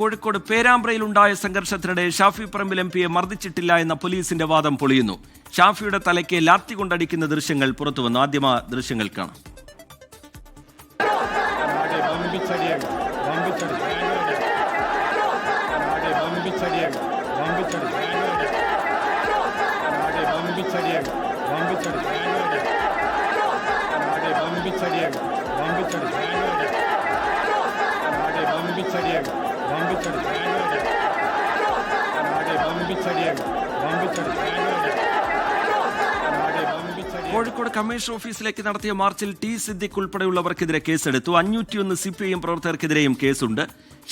കോഴിക്കോട് പേരാമ്പ്രയിലുണ്ടായ സംഘർഷത്തിനിടെ ഷാഫി പറമ്പിൽ എം പിയെ മർദ്ദിച്ചിട്ടില്ല എന്ന പോലീസിന്റെ വാദം പൊളിയുന്നു. ഷാഫിയുടെ തലയ്ക്ക് ലാത്തി കൊണ്ടടിക്കുന്ന ദൃശ്യങ്ങൾ പുറത്തുവന്നു. ആദ്യമ ദൃശ്യങ്ങൾ കാണാം. നാടെ ബമ്പിച്ചടി കോഴിക്കോട് കമ്മീഷൻ ഓഫീസിലേക്ക് നടത്തിയ മാർച്ചിൽ ടി സിദ്ദിഖ് ഉൾപ്പെടെയുള്ളവർക്കെതിരെ കേസെടുത്തു. അഞ്ഞൂറ്റിയൊന്ന് സി പി ഐ എം പ്രവർത്തകർക്കെതിരെയും കേസുണ്ട്.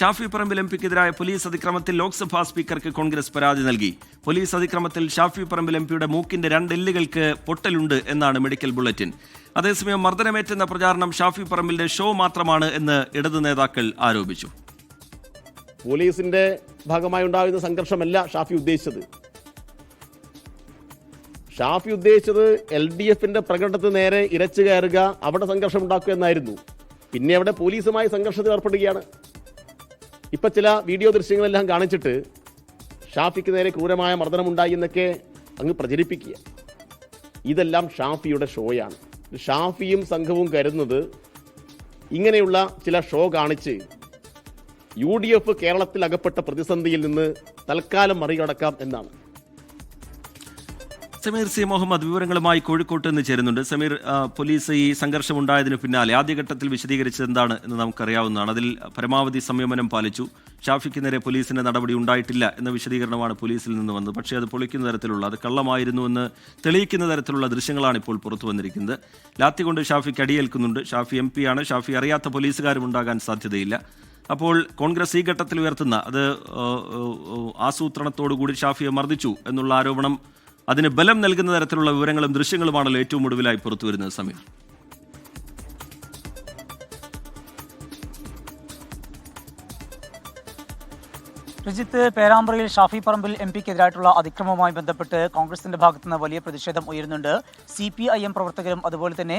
ഷാഫി പറമ്പിൽ എം പിക്കെതിരായ പോലീസ് അതിക്രമത്തിൽ ലോക്സഭാ സ്പീക്കർക്ക് കോൺഗ്രസ് പരാതി നൽകി. പോലീസ് അതിക്രമത്തിൽ ഷാഫി പറമ്പിൽ എം പിയുടെ മൂക്കിന്റെ രണ്ട് എല്ലുകൾക്ക് പൊട്ടലുണ്ട് എന്നാണ് മെഡിക്കൽ ബുള്ളറ്റിൻ. അതേസമയം മർദ്ദനമേറ്റെന്ന പ്രചാരണം ഷാഫി പറമ്പിലിന്റെ ഷോ മാത്രമാണ് എന്ന് ഇടതു നേതാക്കൾ ആരോപിച്ചു. പോലീസിന്റെ ഭാഗമായി ഉണ്ടാകുന്ന സംഘർഷമല്ല ഷാഫി ഉദ്ദേശിച്ചത്. ഷാഫി ഉദ്ദേശിച്ചത് എൽ ഡി എഫിന്റെ പ്രകടനത്തിന് നേരെ ഇരച്ചു കയറുക അവിടെ സംഘർഷം ഉണ്ടാക്കുക എന്നായിരുന്നു. പിന്നെ അവിടെ പോലീസുമായി സംഘർഷത്തിൽ ഏർപ്പെടുകയാണ്. ഇപ്പൊ ചില വീഡിയോ ദൃശ്യങ്ങളെല്ലാം കാണിച്ചിട്ട് ഷാഫിക്ക് നേരെ ക്രൂരമായ മർദ്ദനമുണ്ടായി എന്നൊക്കെ അങ്ങ് പ്രചരിപ്പിക്കുക. ഇതെല്ലാം ഷാഫിയുടെ ഷോയാണ്. ഷാഫിയും സംഘവും കരുതുന്നത് ഇങ്ങനെയുള്ള ചില ഷോ കാണിച്ച് യു ഡി എഫ് കേരളത്തിൽ അകപ്പെട്ട പ്രതിസന്ധിയിൽ നിന്ന് തൽക്കാലം മറികടക്കാം എന്നാണ്. സമീർ സി. മുഹമ്മദ് വിവരങ്ങളുമായി കോഴിക്കോട്ട് നിന്ന് ചേരുന്നുണ്ട്. സമീർ പോലീസ് ഈ സംഘർഷമുണ്ടായതിനു പിന്നാലെ ആദ്യഘട്ടത്തിൽ വിശദീകരിച്ചത് എന്താണ് എന്ന് നമുക്കറിയാവുന്നതാണ്. അതിൽ പരമാവധി സംയമനം പാലിച്ചു. ഷാഫിക്ക് നേരെ പോലീസിന്റെ നടപടി ഉണ്ടായിട്ടില്ല എന്ന വിശദീകരണമാണ് പോലീസിൽ നിന്ന് വന്നത്. പക്ഷേ അത് പൊളിക്കുന്ന തരത്തിലുള്ള അത് കള്ളമായിരുന്നു എന്ന് തെളിയിക്കുന്ന തരത്തിലുള്ള ദൃശ്യങ്ങളാണ് ഇപ്പോൾ പുറത്തു വന്നിരിക്കുന്നത്. ലാത്തി കൊണ്ട് ഷാഫിക്ക് അടിയേൽക്കുന്നുണ്ട്. ഷാഫി എം ആണ്. ഷാഫി അറിയാത്ത പോലീസുകാരും ഉണ്ടാകാൻ സാധ്യതയില്ല. അപ്പോൾ കോൺഗ്രസ് ഈ ഘട്ടത്തിൽ ഉയർത്തുന്ന അത് ആസൂത്രണത്തോടുകൂടി ഷാഫിയെ മർദ്ദിച്ചു എന്നുള്ള ആരോപണം അതിന് ബലം നൽകുന്ന തരത്തിലുള്ള വിവരങ്ങളും ദൃശ്യങ്ങളുമാണല്ലോ ഏറ്റവും ഒടുവിലായി പുറത്തുവരുന്നത് സമീർ. രജിത്ത് പേരാമ്പ്രയിൽ ഷാഫി പറമ്പിൽ എം പിക്കെതിരായിട്ടുള്ള അതിക്രമവുമായി ബന്ധപ്പെട്ട് കോൺഗ്രസിന്റെ ഭാഗത്തുനിന്ന് വലിയ പ്രതിഷേധം ഉയരുന്നുണ്ട്. സി പി ഐ എം പ്രവർത്തകരും അതുപോലെ തന്നെ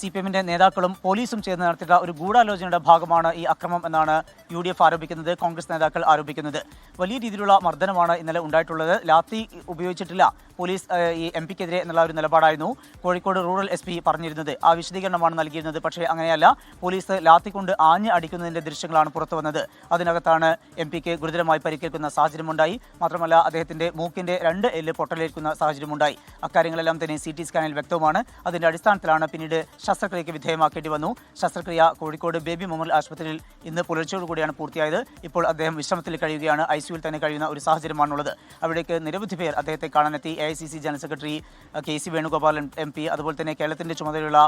സി പി എമ്മിന്റെ നേതാക്കളും പോലീസും ചേർന്ന് നടത്തിയ ഒരു ഗൂഢാലോചനയുടെ ഭാഗമാണ് ഈ അക്രമം എന്നാണ് യു ഡി എഫ് ആരോപിക്കുന്നത് കോൺഗ്രസ് നേതാക്കൾ ആരോപിക്കുന്നത്. വലിയ രീതിയിലുള്ള മർദ്ദനമാണ് ഇന്നലെ ഉണ്ടായിട്ടുള്ളത്. ലാത്തി ഉപയോഗിച്ചിട്ടില്ല പോലീസ് ഈ എം പിക്കെതിരെ എന്നുള്ള ഒരു നിലപാടായിരുന്നു. കോഴിക്കോട് റൂറൽ എസ് പി പറഞ്ഞിരുന്നത്. ആ വിശദീകരണമാണ് നൽകിയിരുന്നത്. പക്ഷേ അങ്ങനെയല്ല. പോലീസ് ലാത്തി കൊണ്ട് ആഞ്ഞ് അടിക്കുന്നതിന്റെ ദൃശ്യങ്ങളാണ് പുറത്തു വന്നത് അതിനകത്താണ് എം പിക്ക് ഗുരുതരമായി പരിക്കേൽക്കുന്ന സാഹചര്യമുണ്ടായി. മാത്രമല്ല അദ്ദേഹത്തിന്റെ മൂക്കിന്റെ രണ്ട് എല്ല് പൊട്ടലേൽക്കുന്ന സാഹചര്യമുണ്ടായി. അക്കാര്യങ്ങളെല്ലാം തന്നെ സി ടി സ്കാനിൽ വ്യക്തവുമാണ്. അതിന്റെ അടിസ്ഥാനത്തിലാണ് പിന്നീട് ശസ്ത്രക്രിയയ്ക്ക് വിധേയമാക്കേണ്ടി വന്നു. ശസ്ത്രക്രിയ കോഴിക്കോട് ബേബി മെമ്മോറിയൽ ആശുപത്രിയിൽ ഇന്ന് പുലർച്ചയോടുകൂടിയാണ് പൂർത്തിയായത്. ഇപ്പോൾ അദ്ദേഹം വിശ്രമത്തിൽ കഴിയുകയാണ്. ഐ സിയുവിൽ തന്നെ കഴിയുന്ന ഒരു സാഹചര്യമാണുള്ളത്. അവിടേക്ക് നിരവധി പേർ അദ്ദേഹത്തെ കാണാനെത്തി. A I C C general secretary K C Venugopalan M P അതുപോലെ തന്നെ കേരളത്തിന്റെ ചുമതലയുള്ള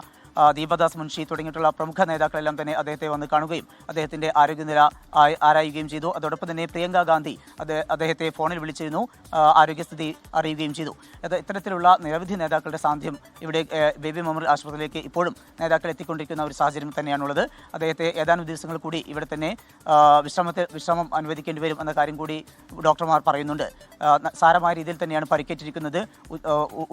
ദീപദാസ് മുൻഷി തുടങ്ങിയിട്ടുള്ള പ്രമുഖ നേതാക്കളെല്ലാം തന്നെ അദ്ദേഹത്തെ വന്ന് കാണുകയും അദ്ദേഹത്തിന്റെ ആരോഗ്യനില ആരായുകയും ചെയ്തു. അതോടൊപ്പം തന്നെ പ്രിയങ്ക ഗാന്ധി അദ്ദേഹത്തെ ഫോണിൽ വിളിച്ചിരുന്നു ആരോഗ്യസ്ഥിതി അറിയുകയും ചെയ്തു. ഇത്തരത്തിലുള്ള നിരവധി നേതാക്കളുടെ സാന്നിധ്യം ഇവിടെ ബേബി മെമ്മോറിയൽ ആശുപത്രിയിലേക്ക് ഇപ്പോഴും നേതാക്കൾ എത്തിക്കൊണ്ടിരിക്കുന്ന ഒരു സാഹചര്യം തന്നെയാണുള്ളത്. അദ്ദേഹത്തെ ഏതാനും ദിവസങ്ങൾ കൂടി ഇവിടെ തന്നെ വിശ്രമത്തെ വിശ്രമം അനുവദിക്കേണ്ടി വരും എന്ന കാര്യം കൂടി ഡോക്ടർമാർ പറയുന്നുണ്ട്. സാരമായ രീതിയിൽ തന്നെയാണ് പരിക്കേറ്റിരിക്കുന്നത്.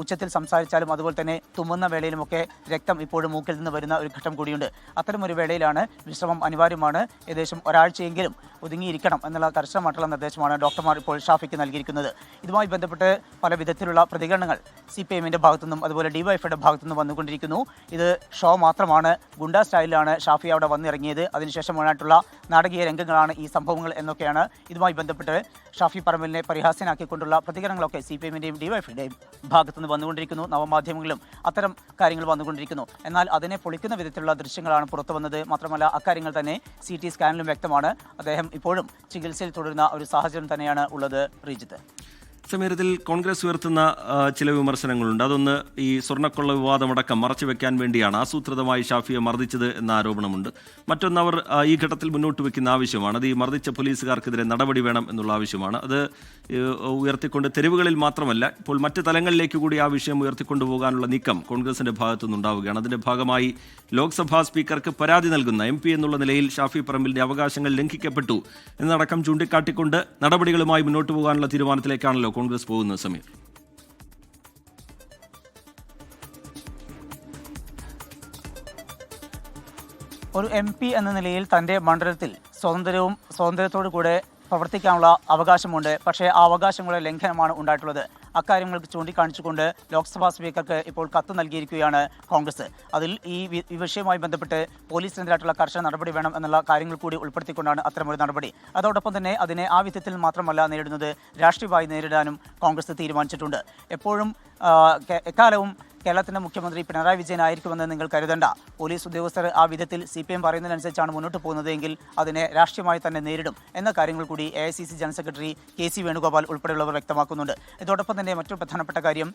ഉച്ചത്തിൽ സംസാരിച്ചാലും അതുപോലെ തന്നെ തുമ്മുന്ന വേളയിലുമൊക്കെ രക്തം ഇപ്പോഴും മൂക്കിൽ നിന്ന് വരുന്ന ഒരു ഘട്ടം കൂടിയുണ്ട്. അത്തരം ഒരു വേളയിലാണ് വിശ്രമം അനിവാര്യമാണ്. ഏകദേശം ഒരാഴ്ചയെങ്കിലും ഒതുങ്ങിയിരിക്കണം എന്നുള്ള കർശനമായിട്ടുള്ള നിർദ്ദേശമാണ് ഡോക്ടർമാർ ഇപ്പോൾ ഷാഫിക്ക് നൽകിയിരിക്കുന്നത്. ഇതുമായി ബന്ധപ്പെട്ട് പല വിധത്തിലുള്ള പ്രതികരണങ്ങൾ സി പി എമ്മിന്റെ ഭാഗത്തുനിന്നും അതുപോലെ ഡിവൈഫൈയുടെ ഭാഗത്തുനിന്നും വന്നുകൊണ്ടിരിക്കുന്നു. ഇത് ഷോ മാത്രമാണ്. ഗുണ്ട സ്റ്റൈലിലാണ് ഷാഫി അവിടെ വന്നിറങ്ങിയത്. അതിനുശേഷം ഉണ്ടായിട്ടുള്ള നാടകീയ രംഗങ്ങളാണ് ഈ സംഭവങ്ങൾ എന്നൊക്കെയാണ് ഇതുമായി ബന്ധപ്പെട്ട് ഷാഫി പറമ്പലിനെ പരിഹാസ്യനാക്കിക്കൊണ്ടുള്ള പ്രതികരണങ്ങളൊക്കെ സി പി എമ്മിന്റെയും ഡിവൈഫിയുടെയും ഭാഗത്തുനിന്ന് വന്നുകൊണ്ടിരിക്കുന്നു. നവമാധ്യമങ്ങളിലും അത്തരം കാര്യങ്ങൾ വന്നുകൊണ്ടിരിക്കുന്നു. എന്നാൽ അതിനെ പൊളിക്കുന്ന വിധത്തിലുള്ള ദൃശ്യങ്ങളാണ് പുറത്തു വന്നത്. മാത്രമല്ല അക്കാര്യങ്ങൾ തന്നെ സി ടി സ്കാനിലും വ്യക്തമാണ്. അദ്ദേഹം ഇപ്പോഴും ചികിത്സയിൽ തുടരുന്ന ഒരു സാഹചര്യം തന്നെയാണ് ഉള്ളത് റീജിത്ത്. സമീർ ഇതിൽ കോൺഗ്രസ് ഉയർത്തുന്ന ചില വിമർശനങ്ങളുണ്ട്. അതൊന്ന് ഈ സ്വർണക്കൊള്ള വിവാദമടക്കം മറച്ചു വെക്കാൻ വേണ്ടിയാണ് ആസൂത്രിതമായി ഷാഫിയെ മർദ്ദിച്ചത് എന്ന ആരോപണമുണ്ട്. മറ്റൊന്ന് അവർ ഈ ഘട്ടത്തിൽ മുന്നോട്ട് വെക്കുന്ന ആവശ്യമാണ്. അത് ഈ മർദ്ദിച്ച പോലീസുകാർക്കെതിരെ നടപടി വേണം എന്നുള്ള ആവശ്യമാണ്. അത് ഉയർത്തിക്കൊണ്ട് തെരുവുകളിൽ മാത്രമല്ല ഇപ്പോൾ മറ്റ് തലങ്ങളിലേക്ക് കൂടി ആ വിഷയം ഉയർത്തിക്കൊണ്ടു പോകാനുള്ള നീക്കം കോൺഗ്രസിന്റെ ഭാഗത്തുനിന്നുണ്ടാവുകയാണ്. അതിന്റെ ഭാഗമായി ലോക്സഭാ സ്പീക്കർക്ക് പരാതി നൽകുന്ന എം എന്നുള്ള നിലയിൽ ഷാഫി പറമ്പിലിന്റെ അവകാശങ്ങൾ ലംഘിക്കപ്പെട്ടു. എന്നടക്കം ചൂണ്ടിക്കാട്ടിക്കൊണ്ട് നടപടികളുമായി മുന്നോട്ട് പോകാനുള്ള തീരുമാനത്തിലേക്കാണല്ലോ കോൺഗ്രസ് പോകുന്ന സമീർ ഒരു എം പി എന്ന നിലയിൽ തന്റെ മണ്ഡലത്തിൽ സ്വാതന്ത്ര്യവും സ്വാതന്ത്ര്യത്തോടു കൂടെ പ്രവർത്തിക്കാനുള്ള അവകാശമുണ്ട്. പക്ഷേ ആ അവകാശങ്ങളുടെ ലംഘനമാണ് ഉണ്ടായിട്ടുള്ളത്. അക്കാര്യങ്ങൾക്ക് ചൂണ്ടിക്കാണിച്ചുകൊണ്ട് ലോക്സഭാ സ്പീക്കർക്ക് ഇപ്പോൾ കത്ത് നൽകിയിരിക്കുകയാണ് കോൺഗ്രസ്. അതിൽ ഈ വിഷയവുമായി ബന്ധപ്പെട്ട് പോലീസിനെതിരായിട്ടുള്ള കർശന നടപടി വേണം എന്നുള്ള കാര്യങ്ങൾ കൂടി ഉൾപ്പെടുത്തിക്കൊണ്ടാണ് അത്തരമൊരു നടപടി. അതോടൊപ്പം തന്നെ അതിനെ ആ വിധത്തിൽ മാത്രമല്ല നേരിടുന്നത് രാഷ്ട്രീയമായി നേരിടാനും കോൺഗ്രസ് തീരുമാനിച്ചിട്ടുണ്ട്. എപ്പോഴും എക്കാലവും കേരളത്തിന്റെ മുഖ്യമന്ത്രി പിണറായി വിജയൻ ആയിരിക്കുമെന്ന് നിങ്ങൾ കരുതണ്ട. പോലീസ് ഉദ്യോഗസ്ഥർ ആ വിധത്തിൽ സി പി എം പറയുന്നതിനനുസരിച്ചാണ് മുന്നോട്ട് പോകുന്നതെങ്കിൽ അതിനെ രാഷ്ട്രീയമായി തന്നെ നേരിടും എന്ന കാര്യങ്ങൾ കൂടി A I C C general secretary K C Venugopal ഉൾപ്പെടെയുള്ളവർ വ്യക്തമാക്കുന്നുണ്ട്. ഇതോടൊപ്പം തന്നെ മറ്റൊരു പ്രധാനപ്പെട്ട കാര്യം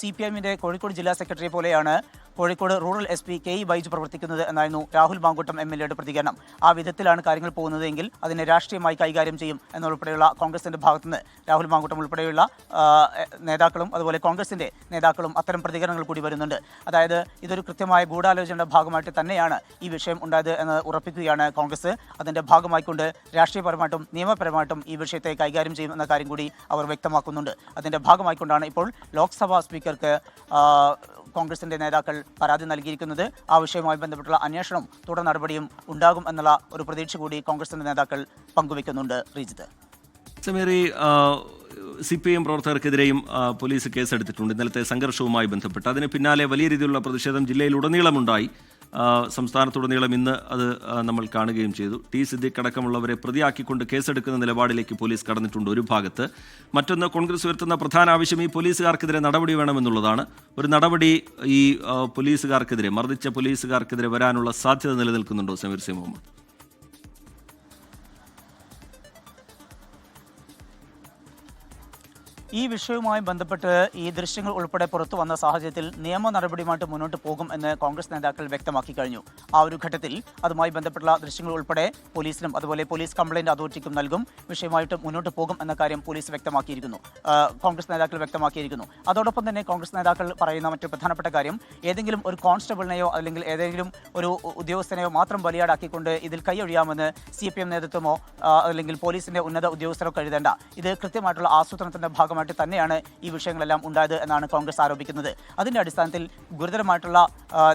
സി പി എമ്മിന്റെ കോഴിക്കോട് ജില്ലാ സെക്രട്ടറി പോലെയാണ് Kozhikode rural S P K E Baiju പ്രവർത്തിക്കുന്നത് എന്നായിരുന്നു രാഹുൽ മാങ്കുട്ടം എം എൽ എയുടെ പ്രതികരണം. ആ വിധത്തിലാണ് കാര്യങ്ങൾ പോകുന്നതെങ്കിൽ അതിനെ രാഷ്ട്രീയമായി കൈകാര്യം ചെയ്യും എന്നുൾപ്പെടെയുള്ള കോൺഗ്രസിന്റെ ഭാഗത്തുനിന്ന് രാഹുൽ മാങ്കുട്ടം ഉൾപ്പെടെയുള്ള നേതാക്കളും അതുപോലെ കോൺഗ്രസിന്റെ നേതാക്കളും അത്തരം പ്രതികരണങ്ങൾ കൂടി വരുന്നുണ്ട്. അതായത് ഇതൊരു കൃത്യമായ ഗൂഢാലോചനയുടെ ഭാഗമായിട്ട് തന്നെയാണ് ഈ വിഷയം ഉണ്ടായത് എന്ന് ഉറപ്പിക്കുകയാണ് കോൺഗ്രസ്. അതിന്റെ ഭാഗമായിക്കൊണ്ട് രാഷ്ട്രീയപരമായിട്ടും നിയമപരമായിട്ടും ഈ വിഷയത്തെ കൈകാര്യം ചെയ്യും എന്ന കാര്യം കൂടി അവർ വ്യക്തമാക്കുന്നുണ്ട്. അതിന്റെ ഭാഗമായിക്കൊണ്ടാണ് ഇപ്പോൾ ലോക്സഭാ സ്പീക്കർക്ക് കോൺഗ്രസിന്റെ നേതാക്കൾ പരാതി നൽകിയിരിക്കുന്നത്. ആ വിഷയവുമായി ബന്ധപ്പെട്ടുള്ള അന്വേഷണം തുടർ നടപടിയും ഉണ്ടാകും എന്നുള്ള ഒരു പ്രതീക്ഷ കൂടി കോൺഗ്രസിന്റെ നേതാക്കൾ പങ്കുവെക്കുന്നുണ്ട്. റീജിത്ത്. സമീറി സി പി എം പ്രവർത്തകർക്കെതിരെയും പോലീസ് കേസെടുത്തിട്ടുണ്ട്. ഇന്നലത്തെ സംഘർഷവുമായി ബന്ധപ്പെട്ട്. അതിന് പിന്നാലെ വലിയ രീതിയിലുള്ള പ്രതിഷേധം ജില്ലയിലുടനീളമുണ്ടായി. സംസ്ഥാനത്തുടനീളം ഇന്ന് അത് നമ്മൾ കാണുകയും ചെയ്തു. ടി സിദ്ദിഖ് അടക്കമുള്ളവരെ പ്രതിയാക്കിക്കൊണ്ട് കേസെടുക്കുന്ന നിലപാടിലേക്ക് പോലീസ് കടന്നിട്ടുണ്ട് ഒരു ഭാഗത്ത്. മറ്റൊന്ന് കോൺഗ്രസ് ഉയർത്തുന്ന പ്രധാന ആവശ്യം ഈ പോലീസുകാർക്കെതിരെ നടപടി വേണമെന്നുള്ളതാണ്. ഒരു നടപടി ഈ പോലീസുകാർക്കെതിരെ മർദ്ദിച്ച പോലീസുകാർക്കെതിരെ വരാനുള്ള സാധ്യത നിലനിൽക്കുന്നുണ്ടോ സമീർ സി മുഹമ്മദ്? ഈ വിഷയവുമായി ബന്ധപ്പെട്ട് ഈ ദൃശ്യങ്ങൾ ഉൾപ്പെടെ പുറത്തു വന്ന സാഹചര്യത്തിൽ നിയമ നടപടിയുമായിട്ട് മുന്നോട്ട് പോകും എന്ന് കോൺഗ്രസ് നേതാക്കൾ വ്യക്തമാക്കി കഴിഞ്ഞു. ആ ഒരു ഘട്ടത്തിൽ അതുമായി ബന്ധപ്പെട്ടുള്ള ദൃശ്യങ്ങൾ ഉൾപ്പെടെ പോലീസിനും അതുപോലെ പോലീസ് കംപ്ലൈന്റ് അതോറിറ്റിക്കും നൽകും. വിഷയമായിട്ട് മുന്നോട്ട് പോകും എന്ന കാര്യം പോലീസ് വ്യക്തമാക്കിയിരിക്കുന്നു. കോൺഗ്രസ് നേതാക്കൾ വ്യക്തമാക്കിയിരിക്കുന്നു. അതോടൊപ്പം തന്നെ കോൺഗ്രസ് നേതാക്കൾ പറയുന്ന മറ്റു പ്രധാനപ്പെട്ട കാര്യം ഏതെങ്കിലും ഒരു കോൺസ്റ്റബിളിനെയോ അല്ലെങ്കിൽ ഏതെങ്കിലും ഒരു ഉദ്യോഗസ്ഥനെയോ മാത്രം ബലിയാടാക്കിക്കൊണ്ട് ഇതിൽ കൈയൊഴിയാമെന്ന് സി പി എം നേതൃത്വമോ അല്ലെങ്കിൽ പോലീസിന്റെ ഉന്നത ഉദ്യോഗസ്ഥരോ കരുതേണ്ട. ഇത് കൃത്യമായിട്ടുള്ള ആസൂത്രണത്തിന്റെ ഭാഗമായിട്ട് തന്നെയാണ് ഈ വിഷയങ്ങളെല്ലാം ഉണ്ടായത് എന്നാണ് കോൺഗ്രസ് ആരോപിക്കുന്നത്. അതിന്റെ അടിസ്ഥാനത്തിൽ ഗുരുതരമായിട്ടുള്ള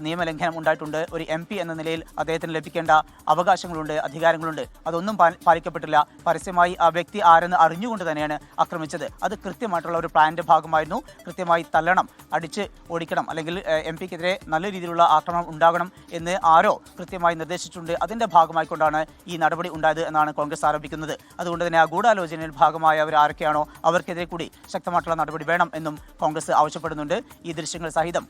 നിയമലംഘനം ഉണ്ടായിട്ടുണ്ട്. ഒരു എം എന്ന നിലയിൽ അദ്ദേഹത്തിന് ലഭിക്കേണ്ട അവകാശങ്ങളുണ്ട് അധികാരങ്ങളുണ്ട്. അതൊന്നും പാലിക്കപ്പെട്ടില്ല. പരസ്യമായി ആ വ്യക്തി ആരെന്ന് അറിഞ്ഞുകൊണ്ട് തന്നെയാണ് ആക്രമിച്ചത്. അത് കൃത്യമായിട്ടുള്ള ഒരു പ്ലാനിന്റെ ഭാഗമായിരുന്നു. കൃത്യമായി തല്ലണം അടിച്ച് ഓടിക്കണം അല്ലെങ്കിൽ എം പിക്കെതിരെ നല്ല രീതിയിലുള്ള ആക്രമണം ഉണ്ടാകണം എന്ന് ആരോ കൃത്യമായി നിർദ്ദേശിച്ചിട്ടുണ്ട്. അതിന്റെ ഭാഗമായിക്കൊണ്ടാണ് ഈ നടപടി ഉണ്ടായത് എന്നാണ് കോൺഗ്രസ് ആരോപിക്കുന്നത്. അതുകൊണ്ട് തന്നെ ആ ഗൂഢാലോചനയിൽ ഭാഗമായ അവർ ആരൊക്കെയാണോ അവർക്കെതിരെ കൂടി ശക്തമായിട്ടുള്ള നടപടി വേണം എന്നും കോൺഗ്രസ് ആവശ്യപ്പെടുന്നുണ്ട്. ഈ ദൃശ്യങ്ങൾ സഹിതം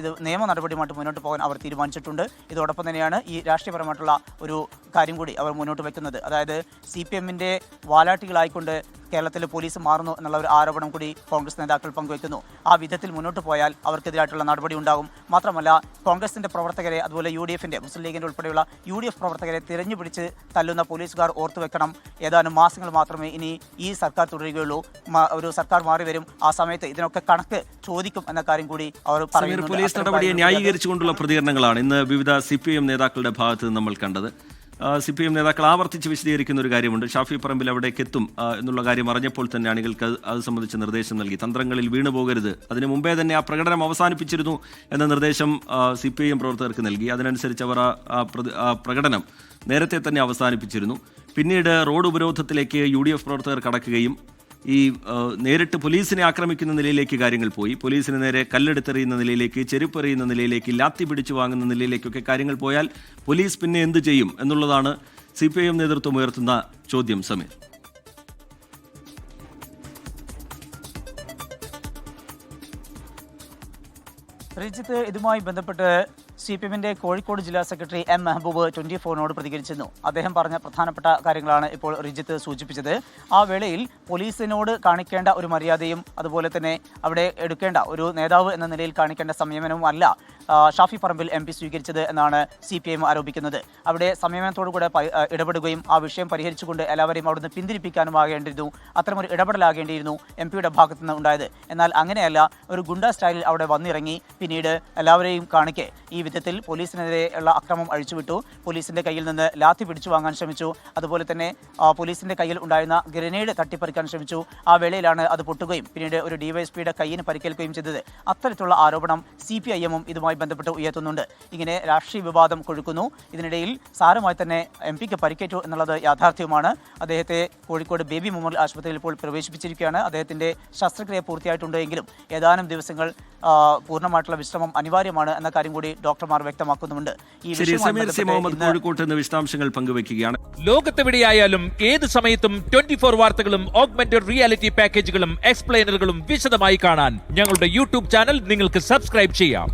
ഇത് നിയമ നടപടിയുമായിട്ട് മുന്നോട്ട് പോകാൻ അവർ തീരുമാനിച്ചിട്ടുണ്ട്. ഇതോടൊപ്പം തന്നെയാണ് ഈ രാഷ്ട്രീയപരമായിട്ടുള്ള ഒരു കാര്യം കൂടി അവർ മുന്നോട്ട് വെക്കുന്നത്. അതായത് സി പി എമ്മിന്റെ വാലാട്ടികളായിക്കൊണ്ട് കേരളത്തിലെ പോലീസ് മാറുന്നു എന്നുള്ള ഒരു ആരോപണം കൂടി കോൺഗ്രസ് നേതാക്കൾ പങ്കുവയ്ക്കുന്നു ആ വിധത്തിൽ മുന്നോട്ട് പോയാൽ അവർക്കെതിരായിട്ടുള്ള നടപടി ഉണ്ടാകും. മാത്രമല്ല കോൺഗ്രസിന്റെ പ്രവർത്തകരെ അതുപോലെ യു ഡി എഫിന്റെ മുസ്ലിം ലീഗിന്റെ ഉൾപ്പെടെയുള്ള യു ഡി എഫ് പ്രവർത്തകരെ തിരഞ്ഞു പിടിച്ച് തല്ലുന്ന പോലീസുകാർ ഓർത്തു വെക്കണം. ഏതാനും മാസങ്ങൾ മാത്രമേ ഇനി ഈ സർക്കാർ തുടരുകയുള്ളൂ. ഒരു സർക്കാർ മാറി വരും. ആ സമയത്ത് ഇതിനൊക്കെ കണക്ക് ചോദിക്കും എന്ന കാര്യം കൂടി അവർ പറയുന്നു പോലീസ് നടപടിയെ ന്യായീകരിച്ചുകൊണ്ടുള്ള പ്രതികരണങ്ങളാണ് ഇന്ന് വിവിധ സി പി എം നേതാക്കളുടെ ഭാഗത്ത് നമ്മൾ കണ്ടത്. സി പി എം നേതാക്കൾ ആവർത്തിച്ച് വിശദീകരിക്കുന്ന ഒരു കാര്യമുണ്ട്. ഷാഫി പറമ്പിൽ അവിടേക്ക് എത്തും എന്നുള്ള കാര്യം അറിഞ്ഞപ്പോൾ തന്നെ അണികൾക്ക് അത് സംബന്ധിച്ച് നിർദ്ദേശം നൽകി. തന്ത്രങ്ങളിൽ വീണു പോകരുത്. അതിനു മുമ്പേ തന്നെ ആ പ്രകടനം അവസാനിപ്പിച്ചിരുന്നു എന്ന നിർദ്ദേശം സി പി എം പ്രവർത്തകർക്ക് നൽകി. അതിനനുസരിച്ച് അവർ ആ പ്രകടനം നേരത്തെ തന്നെ അവസാനിപ്പിച്ചിരുന്നു. പിന്നീട് റോഡ് ഉപരോധത്തിലേക്ക് യു ഡി എഫ് പ്രവർത്തകർ കടക്കുകയും ഈ നേരിട്ട് പോലീസിനെ ആക്രമിക്കുന്ന നിലയിലേക്ക് കാര്യങ്ങൾ പോയി. പോലീസിന് നേരെ കല്ലെടുത്തെറിയുന്ന നിലയിലേക്ക് ചെരുപ്പെറിയുന്ന നിലയിലേക്ക് ലാത്തി പിടിച്ചു വാങ്ങുന്ന നിലയിലേക്കൊക്കെ കാര്യങ്ങൾ പോയാൽ പോലീസ് പിന്നെ എന്ത് ചെയ്യും എന്നുള്ളതാണ് സി പി ഐ എം നേതൃത്വം ഉയർത്തുന്ന ചോദ്യം സമീർ ശ്രീജിത്ത് ഇതുമായി ബന്ധപ്പെട്ട് സി പി എമ്മിന്റെ കോഴിക്കോട് ജില്ലാ സെക്രട്ടറി എം മെഹബൂബ് ട്വന്റി ഫോറിനോട് പ്രതികരിച്ചിരുന്നു. അദ്ദേഹം പറഞ്ഞ പ്രധാനപ്പെട്ട കാര്യങ്ങളാണ് ഇപ്പോൾ റിജിത്ത് സൂചിപ്പിച്ചത്. ആ വേളയിൽ പോലീസിനോട് കാണിക്കേണ്ട ഒരു മര്യാദയും അതുപോലെ തന്നെ അവിടെ എടുക്കേണ്ട ഒരു നേതാവ് എന്ന നിലയിൽ കാണിക്കേണ്ട സംയമനവും അല്ല ഷാഫി പറമ്പിൽ എം പി സ്വീകരിച്ചത് എന്നാണ് സി പി എം ആരോപിക്കുന്നത് അവിടെ സംയമനത്തോടുകൂടെ ഇടപെടുകയും ആ വിഷയം പരിഹരിച്ചുകൊണ്ട് എല്ലാവരെയും അവിടുന്ന് പിന്തിരിപ്പിക്കാനും ആകേണ്ടിയിരുന്നു. അത്തരമൊരു ഇടപെടലാകേണ്ടിയിരുന്നു എം പിയുടെ ഭാഗത്തു നിന്ന് ഉണ്ടായത്. എന്നാൽ അങ്ങനെയല്ല ഒരു ഗുണ്ട സ്റ്റൈലിൽ അവിടെ വന്നിറങ്ങി. പിന്നീട് എല്ലാവരെയും കാണിക്കെ ഈ വിധത്തിൽ പോലീസിനെതിരെയുള്ള അക്രമം അഴിച്ചുവിട്ടു. പോലീസിന്റെ കയ്യിൽ നിന്ന് ലാത്തി പിടിച്ചു വാങ്ങാൻ ശ്രമിച്ചു. അതുപോലെ തന്നെ പോലീസിന്റെ കയ്യിൽ ഉണ്ടായിരുന്ന ഗ്രനേഡ് തട്ടിപ്പറിക്കാൻ ശ്രമിച്ചു. ആ വേളയിലാണ് അത് പൊട്ടുകയും പിന്നീട് ഒരു ഡിവൈഎസ്പിയുടെ കയ്യിന് പരിക്കേൽക്കുകയും ചെയ്തത്. അത്തരത്തിലുള്ള ആരോപണം സി പി ഐ എമ്മും ഇതുമായി ബന്ധപ്പെട്ട് ഉയർത്തുന്നുണ്ട്. ഇങ്ങനെ രാഷ്ട്രീയ വിവാദം കൊഴുക്കുന്നു. ഇതിനിടയിൽ സാരമായി തന്നെ എം പിക്ക് പരിക്കേറ്റു എന്നുള്ളത് യാഥാർത്ഥ്യവുമാണ്. അദ്ദേഹത്തെ കോഴിക്കോട് ബേബി മെമ്മോറിയൽ ആശുപത്രിയിൽ ഇപ്പോൾ പ്രവേശിപ്പിച്ചിരിക്കുകയാണ്. അദ്ദേഹത്തിന്റെ ശസ്ത്രക്രിയ പൂർത്തിയായിട്ടുണ്ടെങ്കിലും ഏതാനും ദിവസങ്ങൾ പൂർണമായിട്ടുള്ള വിശ്രമം അനിവാര്യമാണ് എന്ന കാര്യം കൂടി ഡോക്ടർമാർ വ്യക്തമാക്കുന്നുമുണ്ട്. ഈ ശരി വിഷയവുമായി സമീർ സി മുഹമ്മദ് കോഴിക്കോട്ട് നിന്ന് വിശദാംശങ്ങൾ പങ്കുവയ്ക്കുകയാണ്. ലോകത്തെവിടെയായാലും ഏത് സമയത്തും ട്വന്റി ഫോർ വാർത്തകളും ഓഗ്മെന്റഡ് റിയാലിറ്റി പാക്കേജുകളും എക്സ്പ്ലെയിനറുകളും വിശദമായി കാണാൻ ഞങ്ങളുടെ യൂട്യൂബ് ചാനൽ നിങ്ങൾക്ക് സബ്സ്ക്രൈബ് ചെയ്യാം.